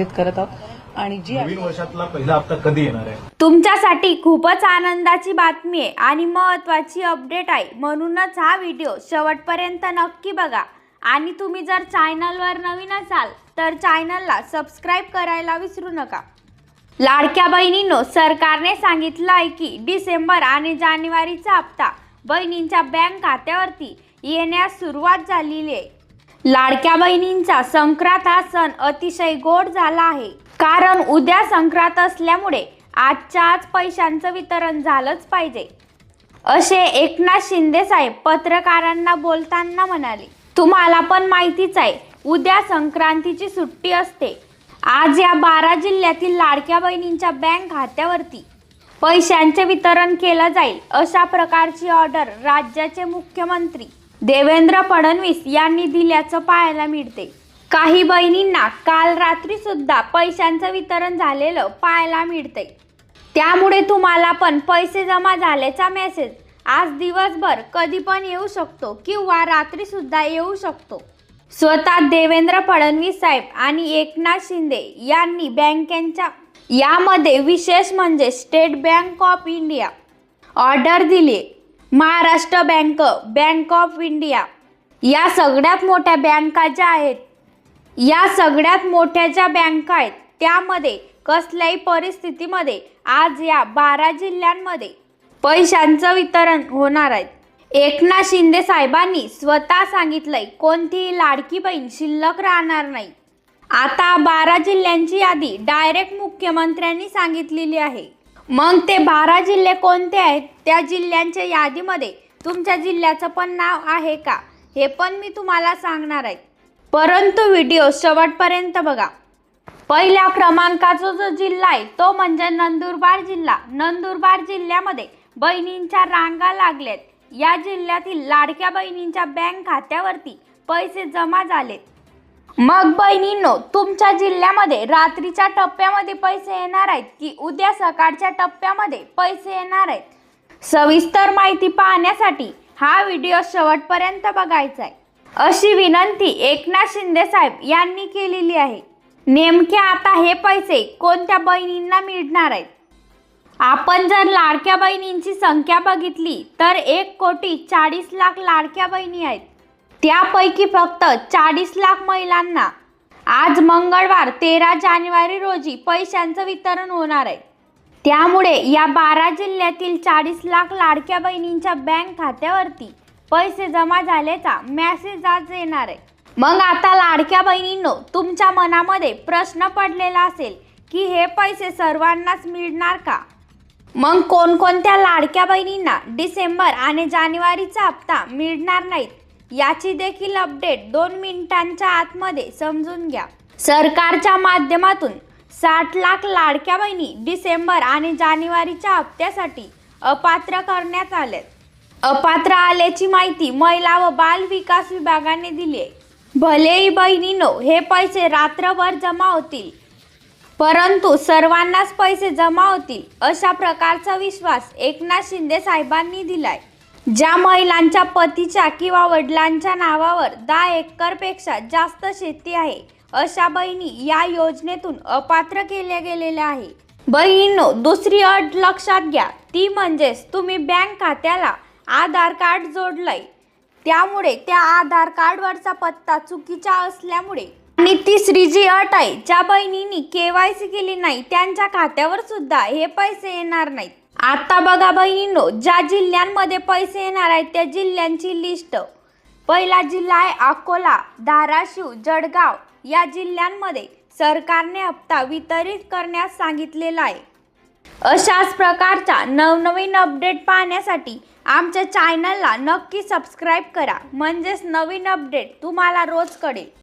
करत आहोत. आणि जी नवीन वर्षातला पहिला हप्ता कधी येणार आहे? तुमच्यासाठी खूपच आनंदाची बातमी आहे आणि महत्त्वाची अपडेट आहे. म्हणूनच हा व्हिडिओ शेवटपर्यंत नक्की बघा. आणि तुम्ही जर चॅनलवर नवीन असाल तर चॅनलला सबस्क्राईब करायला विसरू नका. लाडक्या बहिणींनो सरकारने सांगितलं आहे की डिसेंबर आणि जानेवारीचा हप्ता बहिणींच्या बँक खात्यावरती येण्यास सुरुवात झालेली आहे. लाडक्या बहिणींचा संक्रांत हा सण अतिशय गोड झाला आहे. कारण उद्या संक्रांत असल्यामुळे आजच्या आज पैशांचं वितरण झालंच पाहिजे. असे एकनाथ शिंदे साहेब पत्रकारांना बोलताना म्हणाले तुम्हाला पण माहितीच आहे उद्या संक्रांतीची सुट्टी असते. आज या बारा जिल्ह्यातील लाडक्या बहिणींच्या बँक खात्यावरती पैशांचे वितरण केलं जाईल अशा प्रकारची ऑर्डर राज्याचे मुख्यमंत्री देवेंद्र फडणवीस यांनी दिल्याचं पाहायला मिळते. काही बहिणींना काल रात्री सुद्धा पैशांचं वितरण झालेलं पाहायला मिळते. त्यामुळे तुम्हाला पण पैसे जमा झाल्याचा मेसेज आज दिवसभर कधी पण येऊ शकतो किंवा रात्री सुद्धा येऊ शकतो. स्वतः देवेंद्र फडणवीस साहेब आणि एकनाथ शिंदे यांनी बँकेच्या यामध्ये विशेष म्हणजे State Bank of India order दिली. Maharashtra bank bank of India. या सगळ्यात मोठ्या बँका ज्या आहेत या सगळ्यात मोठ्या ज्या बँका आहेत त्यामध्ये कसल्याही परिस्थितीमध्ये आज या बारा जिल्ह्यांमध्ये पैशांचं वितरण होणार आहे. एकनाथ शिंदे साहेबांनी स्वतः सांगितलंय कोणतीही लाडकी बहीण शिल्लक राहणार नाही. आता बारा जिल्ह्यांची यादी डायरेक्ट मुख्यमंत्र्यांनी सांगितलेली आहे. मग ते बारा जिल्हे कोणते आहेत? त्या जिल्ह्यांच्या यादीमध्ये तुमच्या जिल्ह्याचं पण नाव आहे का? हे पण मी तुम्हाला सांगणार आहे. परंतु व्हिडिओ शेवटपर्यंत बघा. पहिल्या क्रमांकाचा जो जिल्हा आहे तो म्हणजे नंदुरबार जिल्हा. नंदुरबार जिल्ह्यामध्ये बहिणींच्या रांगा लागल्यात. या जिल्ह्यातील लाडक्या बहिणींच्या बँक खात्यावरती पैसे जमा झालेत. मग बहिणींनो तुमच्या जिल्ह्यामध्ये रात्रीच्या टप्प्यामध्ये पैसे येणार आहेत की उद्या सकाळच्या टप्प्यामध्ये पैसे येणार आहेत? सविस्तर माहिती पाहण्यासाठी हा व्हिडिओ शेवटपर्यंत बघायचा आहे. अशी विनंती एकनाथ शिंदे साहेब यांनी केलेली आहे. नेमके आता हे पैसे कोणत्या बहिणींना मिळणार आहेत? आपण जर लाडक्या बहिणींची संख्या बघितली तर एक कोटी चाळीस लाख लाडक्या बहिणी आहेत. त्यापैकी फक्त चाळीस लाख महिलांना. आज मंगळवार तेरा जानेवारी रोजी पैशांचं वितरण होणार आहे. त्यामुळे या बारा जिल्ह्यातील चाळीस लाख लाडक्या बहिणींच्या बँक खात्यावरती पैसे जमा झाल्याचा मॅसेज आज येणार आहे. मग आता लाडक्या बहिणींनो तुमच्या मनामध्ये प्रश्न पडलेला असेल की हे पैसे सर्वांनाच मिळणार का? मग कोणकोणत्या लाडक्या बहिणींना डिसेंबर आणि जानेवारीचा हप्ता मिळणार नाहीत? याची देखील अपडेट दोन मिनिटांच्या आतमध्ये समजून घ्या. सरकारच्या माध्यमातून साठ लाख लाडक्या बहिणी डिसेंबर आणि जानेवारीच्या हप्त्यासाठी अपात्र करण्यात आले अपात्र आल्याची माहिती महिला व बाल विकास विभागाने दिली आहे. भलेही बहिणीनो हे पैसे रात्रभर जमा होतील परंतु सर्वांनाच पैसे जमा होतील अशा प्रकारचा विश्वास एकनाथ शिंदे साहेबांनी दिलाय. ज्या महिलांच्या पतीच्या किंवा वडिलांच्या नावावर दहा एकरपेक्षा जास्त शेती आहे अशा बहिणी या योजनेतून अपात्र केल्या गेलेल्या आहे. बहिणींनो दुसरी अट लक्षात घ्या. ती म्हणजेच तुम्ही बँक खात्याला आधार कार्ड जोडलंय. त्यामुळे त्या आधार कार्डवरचा पत्ता चुकीचा असल्यामुळे. आणि तिसरी जी अट आहे ज्या बहिणींनी केवायसी केली नाही त्यांच्या खात्यावर सुद्धा हे पैसे येणार नाहीत. आता बघा बहिणींनो ज्या जिल्ह्यांमध्ये पैसे येणार आहेत त्या जिल्ह्यांची लिस्ट पहिला जिल्हा आहे अकोला धाराशिव जळगाव. या जिल्ह्यांमध्ये सरकारने हप्ता वितरित करण्यास सांगितलेला आहे. अशाच प्रकारच्या नवनवीन अपडेट पाहण्यासाठी आमच्या चॅनलला नक्की सबस्क्राईब करा. म्हणजेच नवीन अपडेट तुम्हाला रोज कळेल